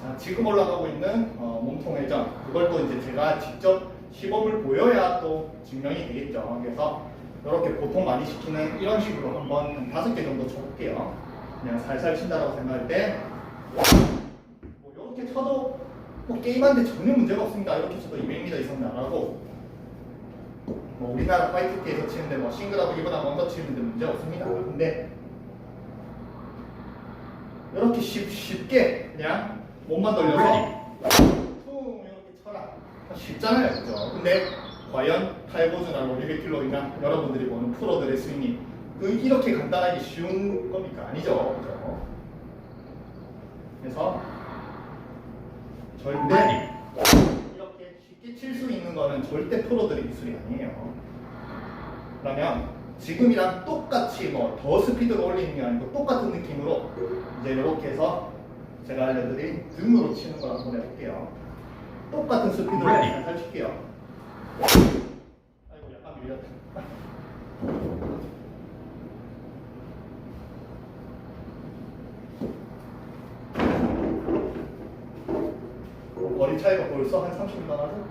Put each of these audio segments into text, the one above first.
자, 지금 올라가고 있는 어, 몸통 회전 그걸 또 이제 제가 직접 시범을 보여야 또 증명이 되겠죠. 그래서 이렇게 보통 많이 시키는 이런 식으로 한번 한 다섯 개 정도 쳐볼게요. 그냥 살살 친다라고 생각할 때, 뭐 이렇게 쳐도 뭐 게임하는데 전혀 문제가 없습니다. 이렇게 쳐도 200m 이상 나가고, 뭐 우리나라 파이트기에서 치는데 뭐 싱글하고 이거나 먼저 치는데 문제 없습니다. 근데 이렇게 쉽, 쉽게 그냥 몸만 돌려서? 퉁 이렇게 쳐라. 쉽잖아요 그죠? 근데 과연 탈고주나 로리베킬로이나 여러분들이 보는 프로들의 스윙이 그 이렇게 간단하게 쉬운 겁니까? 아니죠 그죠? 그래서 절대 이렇게 쉽게 칠 수 있는 거는 절대 프로들의 기술이 아니에요. 그러면 지금이랑 똑같이 뭐 더 스피드를 올리는 게 아니고 똑같은 느낌으로 이제 이렇게 해서 제가 알려드린 등으로 치는 걸 한번 해볼게요. 똑같은 스피드로. 살살 칠게요. 아이고 약간 밀렸다. 거리 차이가 벌써 한 30분 나가죠?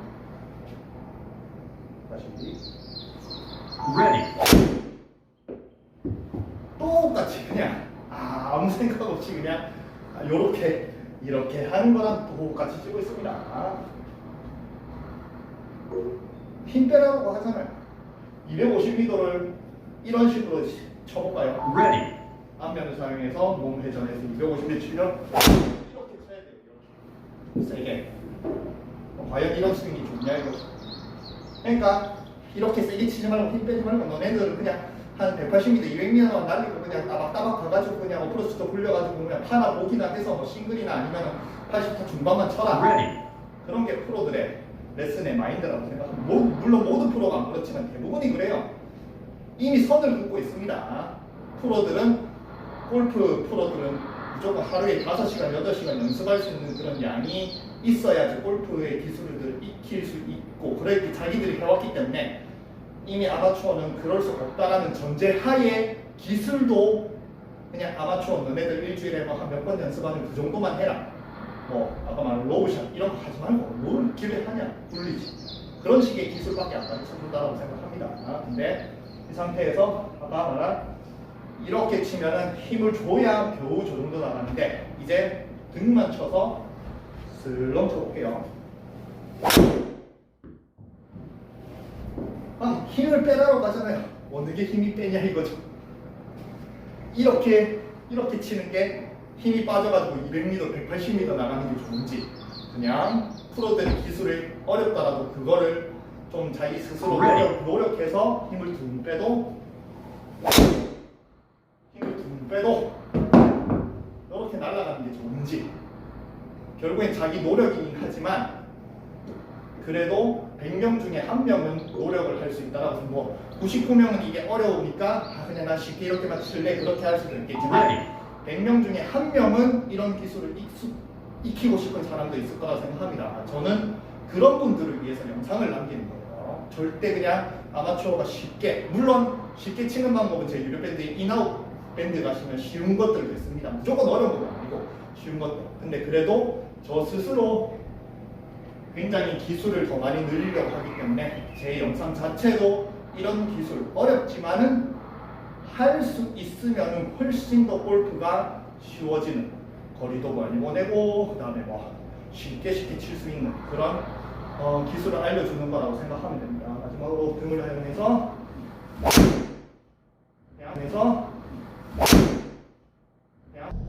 다시 Ready. 똑같이 그냥 아, 아무 생각 없이 그냥 이렇게 이렇게 하는 거랑 똑같이 찍고 있습니다. 힘 빼라고 하잖아요. 250m를 이런 식으로 쳐볼까요? Ready. 앞면을 사용해서 몸 회전해서 250m 치면 이렇게 쳐야 돼요. 이렇게 세게. 어, 과연 이런 스윙이 좋냐 이거. 그러니까 이렇게 세게 치지 말고 힘 빼지 말고 너네들은 그냥 한 180m, 200m만 날리고 그냥 따박따박 가가지고 그냥 어프로치도 굴려가지고 그냥 파나 보기나 해서 뭐 싱글이나 아니면 80타 중반만 쳐라. Ready. 그런 게 프로들의 레슨의 마인드라고 생각합니다. 뭐, 물론 모든 프로가 안 그렇지만 대부분이 그래요. 이미 선을 긋고 있습니다. 프로들은 골프 프로들은 무조건 하루에 5시간, 8시간 연습할 수 있는 그런 양이 있어야지 골프의 기술을 익힐 수 있고 그렇게 자기들이 해왔기 때문에 이미 아마추어는 그럴 수 없다라는 전제 하에 기술도 그냥 아마추어 너네들 일주일에 뭐한몇 번 연습하는 그 정도만 해라. 뭐 아까 말한 로우샷 이런 거 하지 말고 뭘 기회 하냐 굴리지 그런 식의 기술밖에 안 가르쳐 준다고 생각합니다. 아, 근데 이 상태에서 아까 말한 이렇게 치면은 힘을 줘야 겨우 저 정도 나가는데 이제 등만 쳐서 슬렁 쳐볼게요. 아, 힘을 빼라고 하잖아요. 어느 게 힘이 빼냐 이거죠. 이렇게 이렇게 치는 게 힘이 빠져가지고 200m, 180m 나가는 게 좋은지 그냥 프로들의 기술이 어렵더라도 그거를 좀 자기 스스로 노력, 노력해서 힘을 둥 빼도 힘을 둥 빼도 이렇게 날아가는 게 좋은지 결국엔 자기 노력이긴 하지만 그래도 100명 중에 한 명은 노력을 할 수 있다라고 해서 뭐 99명은 이게 어려우니까 아, 그냥 난 쉽게 이렇게만 칠래 그렇게 할 수도 있겠지만 Ready. 100명 중에 한 명은 이런 기술을 익수, 익히고 싶은 사람도 있을 거라 생각합니다. 저는 그런 분들을 위해서 영상을 남기는 거예요. 절대 그냥 아마추어가 쉽게 물론 쉽게 치는 방법은 제 유료 밴드인 인아웃 밴드 가시면 쉬운 것들도 있습니다. 무조건 어려운 건 아니고 쉬운 것들. 근데 그래도 저 스스로 굉장히 기술을 더 많이 늘리려고 하기 때문에 제 영상 자체도 이런 기술 어렵지만은 할 수 있으면 훨씬 더 골프가 쉬워지는 거리도 많이 보내고 그 다음에 뭐 쉽게 쉽게 칠 수 있는 그런 어, 기술을 알려주는 거라고 생각하면 됩니다. 마지막으로 등을 그냥해서 그냥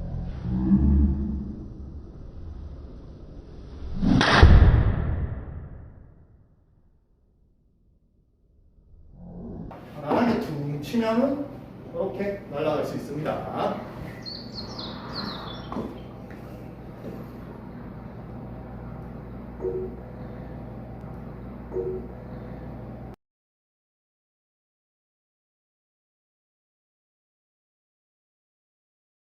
편안하게 둥 치면은 이렇게 날아갈 수 있습니다.